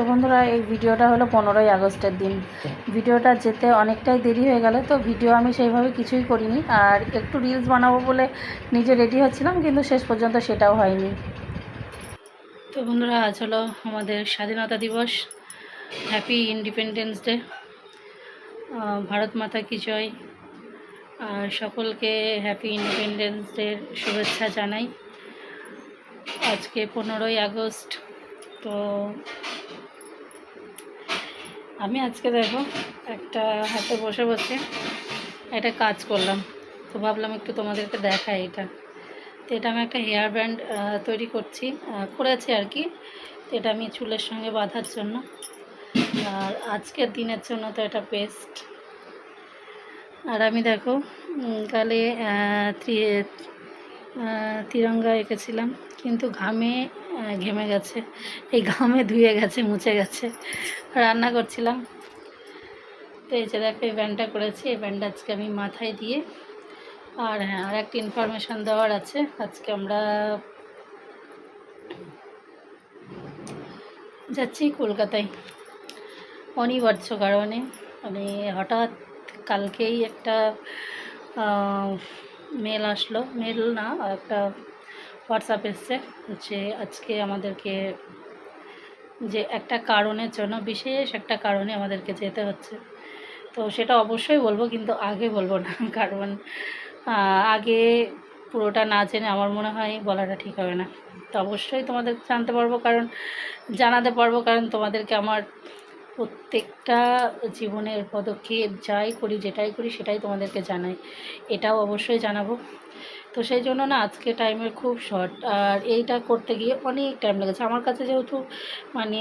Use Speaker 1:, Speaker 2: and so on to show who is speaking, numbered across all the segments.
Speaker 1: তো বন্ধুরা, এই ভিডিওটা হলো পনেরোই আগস্টের দিন। ভিডিওটা যেতে অনেকটাই দেরি হয়ে গেল, তো ভিডিও আমি সেইভাবে কিছুই করিনি। আর একটু রিলস বানাবো বলে নিজে রেডি হচ্ছিলাম, কিন্তু শেষ পর্যন্ত সেটাও হয়নি। তো বন্ধুরা, আজ হলো আমাদের স্বাধীনতা দিবস। হ্যাপি ইন্ডিপেন্ডেন্স ডে ভারত মাতা কি জয়। আর সকলকে হ্যাপি ইন্ডিপেন্ডেন্স ডের শুভেচ্ছা জানাই। আজকে পনেরোই আগস্ট, তো আমি আজকে দেখো একটা হাতে বসে বসে একটা কাজ করলাম। তো ভাবলাম একটু তোমাদেরকে দেখাই এটা। তো এটা আমি একটা হেয়ার ব্যান্ড তৈরি করছি করেছি আর কি। তো এটা আমি চুলের সঙ্গে বাঁধার জন্য। আর আজকের দিনের জন্য তো এটা পেস্ট আর আমি দেখো আহ, তিরঙ্গা এঁকেছিলাম। কিন্তু ঘামে ঘেমে গেছে। এই ঘামে ধুয়ে গেছে, মুছে গেছে। রান্না করছিলাম। তো এই যে দেখো, এই ব্যান্ডটা করেছি। এই ব্যান্ডটা আজকে আমি মাথায় দিয়ে আর হ্যাঁ আর একটা ইনফরমেশান দেওয়ার আছে। আজকে আমরা যাচ্ছি কলকাতায়। অনিবার্য কারণে। মানে হঠাৎ কালকেই একটা মেল আসলো। মেল না, একটা হোয়াটসঅ্যাপ এসছে যে আজকে আমাদেরকে যে একটা কারণের জন্য, বিশেষ একটা কারণে আমাদেরকে যেতে হচ্ছে। তো সেটা অবশ্যই বলব, কিন্তু আগে বলব না, কারণ আগে পুরোটা না জেনে আমার মনে হয় বলাটা ঠিক হবে না। তো অবশ্যই তোমাদের জানতে পারব, কারণ জানাতে পারব, কারণ তোমাদেরকে আমার প্রত্যেকটা জীবনের পদক্ষেপ যাই করি, যেটাই করি সেটাই তোমাদেরকে জানাই। এটাও অবশ্যই জানাব। তো সেই জন্য না আজকে টাইমের খুব শর্ট আর এইটা করতে গিয়ে অনেক টাইম লেগেছে। আমার কাছে যেহেতু মানে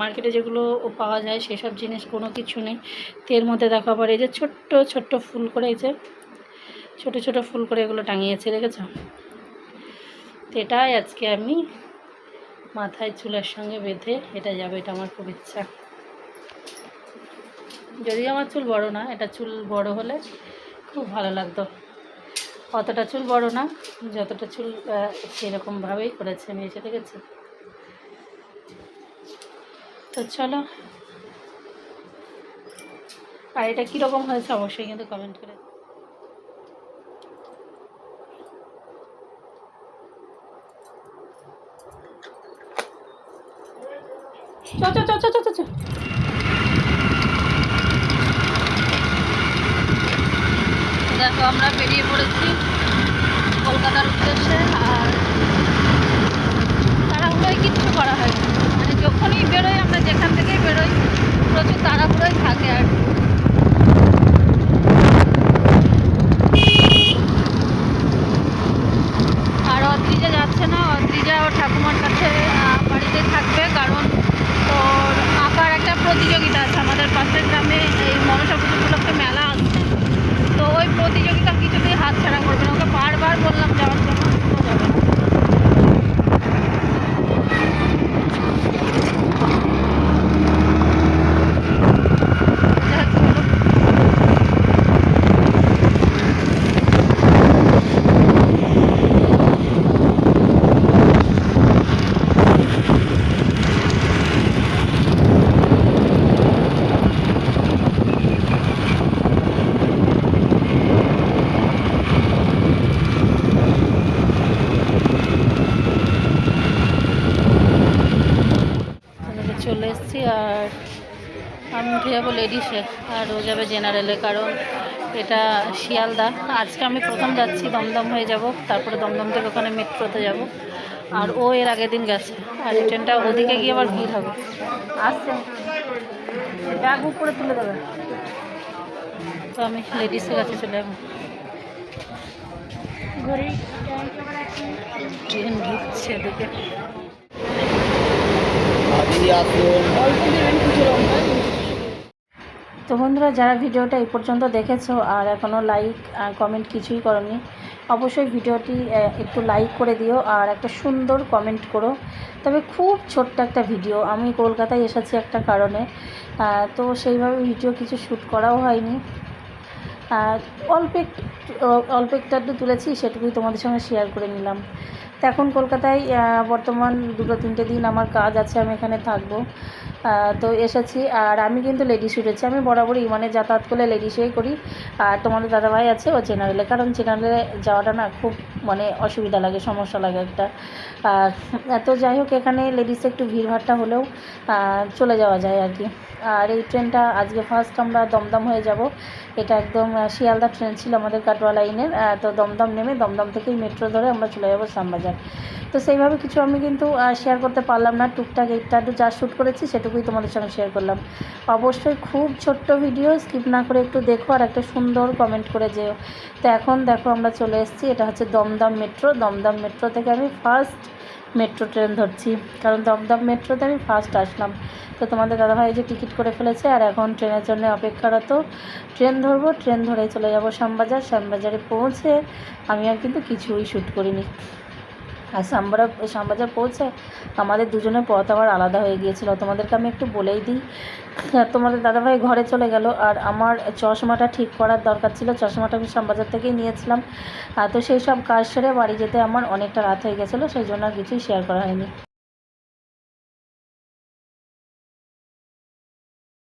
Speaker 1: মার্কেটে যেগুলো পাওয়া যায় সেসব জিনিস কোনো কিছু নেই। তো এর মধ্যে দেখো আবার এই যে ছোট্ট ছোট্ট ফুল করে এই যে ছোটো ছোটো ফুল করে এগুলো টাঙিয়েছে, দেখেছ? তো এটাই আজকে আমি মাথায় চুলের সঙ্গে বেঁধে এটা যাবে, এটা আমার খুব ইচ্ছা। যদি আমার চুল বড় না, এটা চুল বড় হলে খুব ভালো লাগতো। অতটা চুল বড় না, যতটা চুল সেরকমভাবেই করেছে আমি এসে দেখেছি। তো চলো। আর এটা কীরকম হয়েছে অবশ্যই কিন্তু কমেন্ট করে। চ চ চ চ চ চ দেখো আমরা বেরিয়ে পড়েছি কলকাতার উদ্দেশ্যে আর তাড়াহুড়োয় কিচ্ছু করা হয় না মানে যখনই বেরোই আমরা যেখান থেকেই বেরোই প্রচুর তাড়াহুড়োই থাকে আর কি। আর অদ্রিজা যাচ্ছে না অদ্রিজা ওর ঠাকুমার কাছে আহ, বাড়িতে থাকবে কারণ ওর আঁকার একটা প্রতিযোগিতা আছে আমাদের পাশের গ্রামে এই মনসা পুজো উপলক্ষে মেলা আসছে তো ওই প্রতিযোগিতা কিছুতেই হাত ছাড়া করবে না ওকে বারবার বললাম যাওয়ার জন্য ও যাবে না। যাক, চলো। এদিকে চলে এসেছি আর আমি উঠে যাব লেডিসে আর ও যাবে জেনারেলে কারণ এটা শিয়ালদা। আজকে আমি প্রথম যাচ্ছি দমদম হয়ে যাব তারপরে দমদম থেকে ওখানে মেট্রোতে যাব। আর ও এর আগের দিন গেছে আর এই ট্রেনটা ওদিকে গিয়ে আবার ভিড় হবে। আসছে ব্যাগ উপরে তুলে দেবে। তো আমি লেডিসের কাছে চলে যাব। ট্রেন ঢুকছে এদিকে। তো বন্ধুরা, যারা ভিডিওটা এই পর্যন্ত দেখেছ আর এখনও লাইক আর কমেন্ট কিছুই করনি, অবশ্যই ভিডিওটি একটু লাইক করে দিও আর একটা সুন্দর কমেন্ট করো। তবে খুব ছোট্ট একটা ভিডিও আমি কলকাতায় এসেছি একটা কারণে তো সেইভাবে ভিডিও কিছু শ্যুট করাও হয়নি। আর অল্প একটু অল্প একটু তুলেছি, সেটুকুই তোমাদের সঙ্গে শেয়ার করে নিলাম। তো এখন কলকাতায় বর্তমান দুটো তিনটে দিন আমার কাজ আছে, আমি এখানে থাকব। তো এসেছি, আর আমি কিন্তু লেডিস উঠেছি আমি বরাবরই মানে যাতায়াত করলে লেডিসেই করি। আর তোমাদের দাদাভাই আছে, ও জেনারেলে কারণ জেনারেলে যাওয়াটা না খুব মানে অসুবিধা লাগে, সমস্যা লাগে একটা। আর এত যাই হোক, এখানে লেডিসে একটু ভিড়ভাট্টা হলেও চলে যাওয়া যায় আর কি। আর এই ট্রেনটা আজকে ফার্স্ট আমরা দমদম হয়ে যাব। এটা একদম শিয়ালদা ট্রেন ছিল আমাদের কাটোয়া লাইনের তো দমদম নেমে দমদম থেকেই মেট্রো ধরে আমরা চলে যাব শ্যামবাজার। তো সেইভাবে কিছু আমি কিন্তু শেয়ার করতে পারলাম না, টুকটাক একটু যা শ্যুট করেছি সেটুকুই তোমাদের সঙ্গে শেয়ার করলাম। অবশ্যই খুব ছোট্ট ভিডিও স্কিপ না করে একটু দেখো আর একটা সুন্দর কমেন্ট করে যেও। তো এখন দেখো আমরা চলে এসেছি, এটা হচ্ছে দমদম মেট্রো দমদম মেট্রো থেকে আমি ফার্স্ট মেট্রো ট্রেন ধরছি। কারণ দমদম মেট্রোতে আমি ফার্স্ট আসলাম। তো তোমাদের দাদাভাই যে টিকিট করে ফেলেছে, আর এখন ট্রেনের জন্য অপেক্ষারত। ট্রেন ধরবো ট্রেন ধরে চলে যাব শ্যামবাজার। শ্যামবাজারে পৌঁছে আমি আর কিন্তু কিছুই শ্যুট করিনি। আর শ্যামবাজার শ্যামবাজার পৌঁছে আমাদের দুজনের পথ আবার আলাদা হয়ে গিয়েছিল। তোমাদেরকে আমি একটু বলেই দিই তোমাদের দাদাভাই ঘরে চলে গেল আর আমার চশমাটা ঠিক করার দরকার ছিল। চশমাটা আমি শ্যামবাজার থেকেই নিয়েছিলাম। তো সেই সব কাজ সেরে বাড়ি যেতে আমার অনেকটা রাত হয়ে গেছিল, সেই জন্য আর কিছুই শেয়ার করা হয়নি।